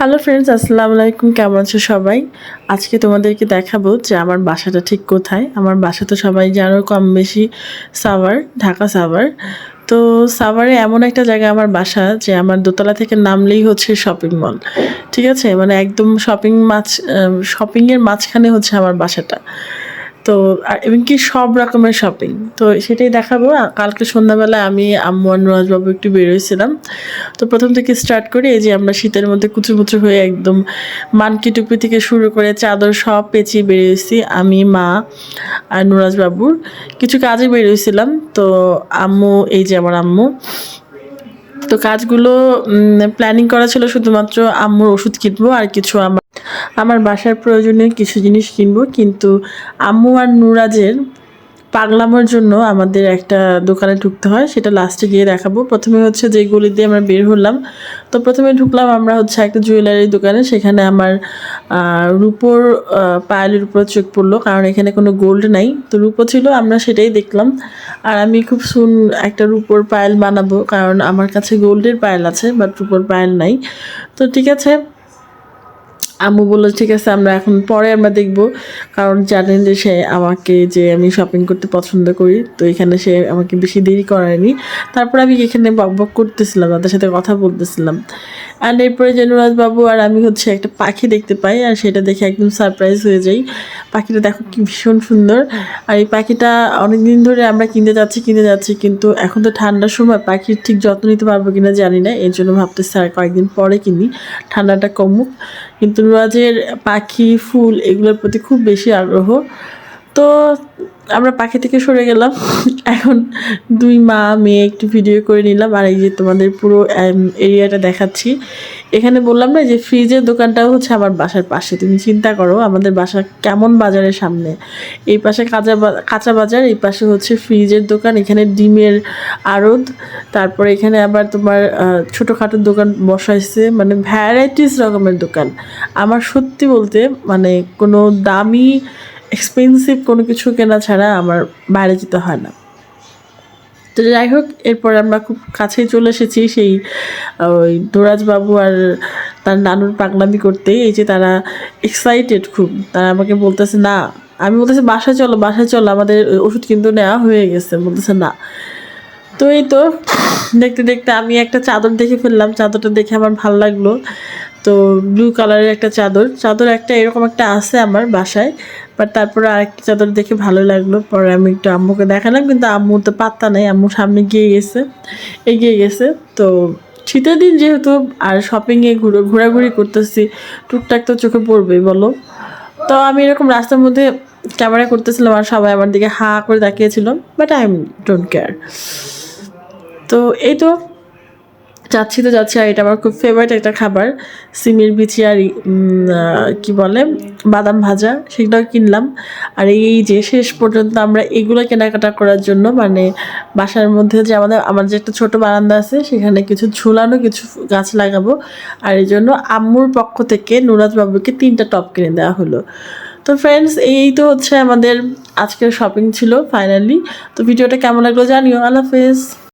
Hello friends আসসালামু আলাইকুম। কেমন আছো সবাই? আজকে তোমাদেরকে দেখাবো যে আমার বাসাটা ঠিক কোথায়। আমার বাসা তো সবাই জানো কম বেশি সাভার, ঢাকা সাভার। তো সাভারে এমন একটা জায়গা আমার বাসা যে আমার দোতলা থেকে নামলেই হচ্ছে শপিং মল ঠিক আছে? মানে একদম শপিং মাছ শপিংয়ের মাঝখানে হচ্ছে আমার বাসাটা। তো এবং কি সব রকমের শপিং তো সেটাই দেখাবো। কালকে সন্ধ্যাবেলায় আমি আম্মু নুরাজবাবু একটু বেরোয়ছিলাম তো প্রথম থেকে স্টার্ট করি, এই যে আমরা শীতের মধ্যে কুচুমুচু হয়ে একদম মানকি টুপি থেকে শুরু করে চাদর সব পেঁচিয়ে বেরিয়েছি আমি, মা আর নুরাজবাবুর কিছু কাজে বেরিয়েছিলাম তো আম্মু, এই যে আমার আম্মু। তো কাজগুলো প্ল্যানিং করা ছিল শুধুমাত্র আম্মুর ওষুধ কিনবো আর কিছু আমার আমার বাসার প্রয়োজনীয় কিছু জিনিস কিনবো, কিন্তু আম্মু আর নুরাজের পাগলামোর জন্য আমাদের একটা দোকানে ঢুকতে হয়, সেটা লাস্টে গিয়ে দেখাবো। প্রথমে হচ্ছে যে গলি দিয়ে আমরা বের হলাম। তো প্রথমে ঢুকলাম আমরা হচ্ছে একটা জুয়েলারি দোকানে, সেখানে আমার রূপোর পায়েলের উপর চোখ পড়ল, কারণ এখানে কোনো গোল্ড নাই। তো রূপো ছিল, আমরা সেটাই দেখলাম। আর আমি খুব সুন একটা রূপোর পায়েল বানাবো, কারণ আমার কাছে গোল্ডের পায়েল আছে বাট রূপোর পায়েল নাই। তো ঠিক আছে আম্মু বলল, ঠিক আছে, আমরা এখন পরে আমরা দেখব। কারণ জানেন যে সে আমাকে যে আমি শপিং করতে পছন্দ করি, তো এখানে সে আমাকে বেশি দেরি করায়নি। তারপর আমি এখানে বক বক করতেছিলাম, তাদের সাথে কথা বলতেছিলাম। অ্যান্ড এরপরে বাবু আর আমি হচ্ছে একটা পাখি দেখতে পাই, আর সেটা দেখে একদম সারপ্রাইজ হয়ে যাই। পাখিটা দেখো কি ভীষণ সুন্দর। আর এই পাখিটা অনেক দিন ধরে আমরা কিনতে যাচ্ছি কিনতে যাচ্ছি, কিন্তু এখন তো ঠান্ডার সময় পাখির ঠিক যত্ন নিতে পারব কিনা জানি না। এর জন্য ভাবতেছি আর কয়েকদিন পরে কিনি, ঠান্ডাটা কমুক। কিন্তু রাজের পাখি, ফুল এগুলোর প্রতি খুব বেশি আগ্রহ। তো আমরা পাখি থেকে সরে গেলাম। এখন দুই মা, মেয়ে একটু ভিডিও করে নিলাম আর এই যে তোমাদের পুরো এরিয়াটা দেখাচ্ছি। এখানে বললাম না যে ফ্রিজের দোকানটাও হচ্ছে আমার বাসার পাশে। তুমি চিন্তা করো, আমাদের বাসা কেমন বাজারের সামনে? এই পাশে কাঁচা কাঁচা বাজার, এই পাশে হচ্ছে ফ্রিজের দোকান, এখানে ডিমের আড়ত, তারপরে এখানে আবার তোমার ছোটোখাটো দোকান বসাইছে। মানে ভ্যারাইটিস রকমের দোকান। আমার সত্যি বলতে মানে কোনো দামি এক্সপেন্সিভ কোনো কিছু কেনা ছাড়া আমার বাইরে যেতে হয় না। তো যাই হোক, এরপর আমরা খুব কাছেই চলে এসেছি সেই, ওই বাবু আর তার নানুর পাগলামি করতে। এই যে তারা এক্সাইটেড খুব। তারা আমাকে বলতেছে, না। আমি বলতেছি, বাসায় চলো বাসায় চলো। আমাদের ওষুধ কিন্তু নেওয়া হয়ে গেছে। বলতেছে, না। তো এই তো, দেখতে দেখতে আমি একটা চাদর দেখে ফেললাম। চাদরটা দেখে আমার ভালো লাগল। তো ব্লু কালারের একটা চাদর। চাদর একটা এরকম একটা আছে আমার বাসায় বাট তারপরে আরেকটা চাদর দেখে ভালো লাগল। পরে আমি একটু আম্মুকে দেখালাম, কিন্তু আম্মু তো পাত্তা নেই, আম্মু সামনে গিয়ে গেছে, এগিয়ে গেছে। তো শীতের দিন যেহেতু আর শপিংয়ে ঘুরে, ঘোরাঘুরি করতেছি, টুকটাক তো চোখে পড়বেই, বলো। তো আমি এরকম রাস্তার মধ্যে ক্যামেরা করতেছিলাম আর সবাই আমার দিকে হা করে তাকিয়েছিল বাট আই ডোন্ট কেয়ার তো এই তো যাচ্ছি তো যাচ্ছি, আর এটা আমার খুব ফেভারিট একটা খাবার, সিমের বিচি আর কি বলে, বাদাম ভাজা সেটাও কিনলাম। আর এই যে শেষ পর্যন্ত আমরা এগুলো কেনাকাটা করার জন্য মানে বাসার মধ্যে যে আমাদের, আমার যে একটা ছোট বারান্দা আছে, সেখানে কিছু ঝুলানো কিছু গাছ লাগাবো। আর এই জন্য আম্মুর পক্ষ থেকে নুরাজ বাবুকে তিনটা টপ কিনে দেওয়া হলো। তো ফ্রেন্ডস এই তো হচ্ছে আমাদের আজকের শপিং ছিল ফাইনালি তো ভিডিওটা কেমন লাগল জানিও। আল্লাহ হাফেজ।